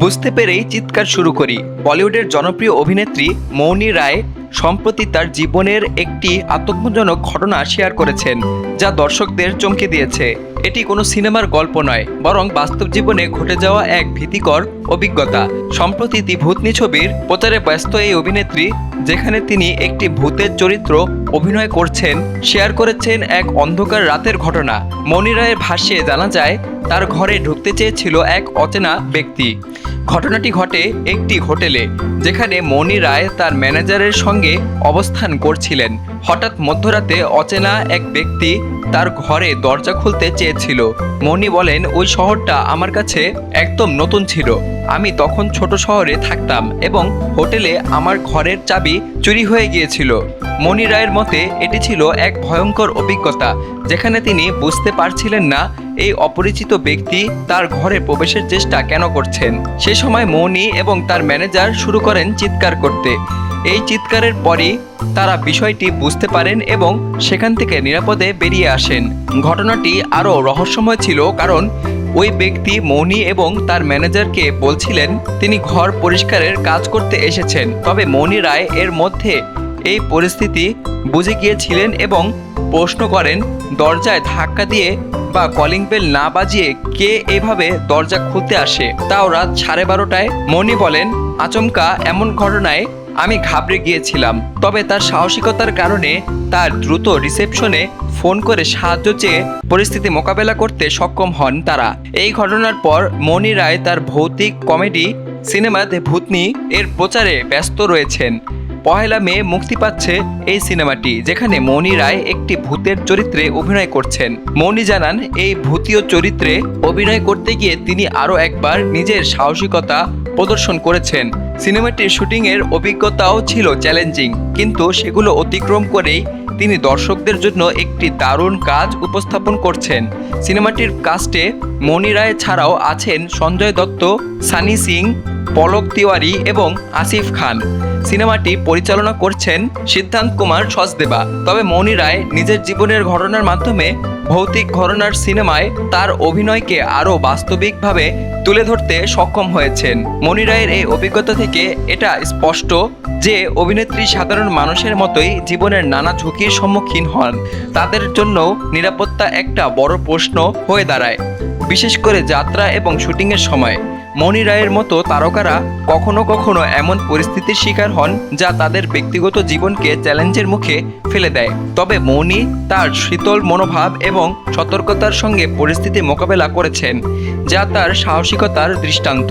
বুঝতে পেরেই চিৎকার শুরু করি। বলিউডের জনপ্রিয় অভিনেত্রী মৌনি রায় সম্প্রতি তার জীবনের একটি আতঙ্কজনক ঘটনা শেয়ার করেছেন, যা দর্শকদের চমকে দিয়েছে। এটি কোনো সিনেমার গল্প নয়, বরং বাস্তব জীবনে ঘটে যাওয়া এক ভীতিকর অভিজ্ঞতা। সম্প্রতি দি ভূতনি ছবির প্রচারে ব্যস্ত এই অভিনেত্রী, যেখানে তিনি একটি ভূতের চরিত্র অভিনয় করছেন, শেয়ার করেছেন এক অন্ধকার রাতের ঘটনা। মনি রায়ের ভাষ্যে জানা যায়, তার ঘরে ঢুকতে চেয়েছিল এক অচেনা ব্যক্তি। ঘটনাটি ঘটে একটি হোটেলে, যেখানে মনি রায় তার ম্যানেজারের সঙ্গে অবস্থান করছিলেন। হঠাৎ মধ্যরাতে অচেনা এক ব্যক্তি তার ঘরে দরজা খুলতে চেয়েছিল। মনি বলেন, ওই শহরটা আমার কাছে একদম নতুন ছিল। আমি তখন ছোট শহরে থাকতাম এবং হোটেলে আমার ঘরের চাবি চুরি হয়ে গিয়েছিল। মনি রায়ের মতে, এটি ছিল এক ভয়ঙ্কর অভিজ্ঞতা, যেখানে তিনি বুঝতে পারছিলেন না এই অপরিচিত ব্যক্তি তার ঘরে প্রবেশের চেষ্টা কেন করছেন। সে সময় মৌনি এবং তার ম্যানেজার শুরু করেন চিৎকার করতে। এই চিৎকারের পরই তারা বিষয়টি বুঝতে পারেন এবং সেখান থেকে নিরাপদে বেরিয়ে আসেন। ঘটনাটি আরও রহস্যময় ছিল কারণ ওই ব্যক্তি মৌনি এবং তার ম্যানেজারকে বলছিলেন, তিনি ঘর পরিষ্কারের কাজ করতে এসেছেন। তবে মৌনি রায় এর মধ্যে এই পরিস্থিতি বুঝে গিয়েছিলেন এবং প্রশ্ন করেন, দরজায় ধাক্কা দিয়ে বা কলিং বেল না বাজিয়ে কে এভাবে দরজা খুলতে আসে? তাও রাত সাড়ে বারোটায় মনি বলেন, আচমকা এমন ঘটনায় আমি ঘাবড়ে গিয়েছিলাম, তবে তার সাহসিকতার কারণে তার দ্রুত রিসেপশনে ফোন করে সাহায্য চেয়ে পরিস্থিতি মোকাবেলা করতে সক্ষম হন তারা। এই ঘটনার পর মনি রায় তার ভৌতিক কমেডি সিনেমাতে ভূতনি এর প্রচারে ব্যস্ত রয়েছেন। পহেলা মে মুক্তি পাচ্ছে এই সিনেমাটি, যেখানে মৌনি রায় একটি ভূতের চরিত্রে অভিনয় করছেন। মৌনি জানান, এই ভূতীয় চরিত্রে অভিনয় করতে গিয়ে তিনি আরও একবার নিজের সাহসিকতা প্রদর্শন করেছেন। সিনেমাটির শুটিংয়ের অভিজ্ঞতাও ছিল চ্যালেঞ্জিং, কিন্তু সেগুলো অতিক্রম করেই তিনি দর্শকদের জন্য একটি দারুণ কাজ উপস্থাপন করছেন। সিনেমাটির কাস্টে মনি রায় ছাড়াও আছেন সঞ্জয় দত্ত, সানি সিং, পলক তিওয়ারি এবং আসিফ খান। সিনেমাটি পরিচালনা করছেন সিদ্ধান্ত কুমার সসদেবা তবে মৌনি রায় নিজের জীবনের ঘটনার মাধ্যমে ভৌতিক ঘটনার সিনেমায় তার অভিনয়কে আরও বাস্তবিকভাবে তুলে ধরতে সক্ষম হয়েছেন। মনি রায়ের এই অভিজ্ঞতা থেকে এটা স্পষ্ট যে অভিনেত্রী সাধারণ মানুষের মতোই জীবনের নানা ঝুঁকির সম্মুখীন হন। তাদের জন্য নিরাপত্তা একটা বড় প্রশ্ন হয়ে দাঁড়ায়। বিশেষ করে যাত্রা এবং শুটিংয়ের সময়। মণি রায়ের মতো তারকারা কখনো কখনো এমন পরিস্থিতির শিকার হন যা তাদের ব্যক্তিগত জীবনকে চ্যালেঞ্জের মুখে ফেলে দেয়। তবে মৌনি তার শীতল মনোভাব এবং সতর্কতার সঙ্গে পরিস্থিতি মোকাবেলা করেছেন, যা তার সাহসিকতার দৃষ্টান্ত।